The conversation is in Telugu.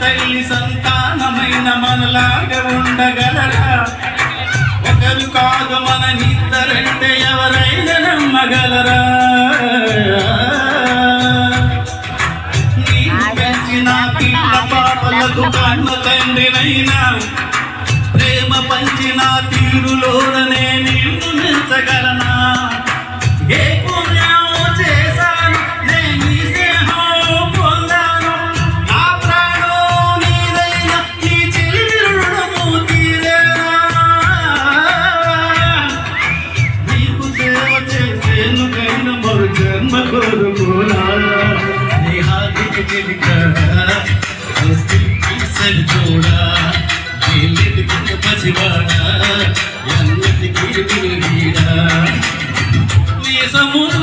తల్లి సంతానమైన మనలాగా ఉండగలరా? ఒకరు కాదు మన నిద్దరంటే ఎవరైనా నమ్మగలరా? పాపలకు కన్న తండ్రినైనా ప్రేమ పంచిన తీరులోన మరు జన్మ కోరుకోనా స్నేహానికి తెలికరా సరి చూడా ఎన్నిటికి పసివాడా? ఎన్నిటికి నీ సముద్ర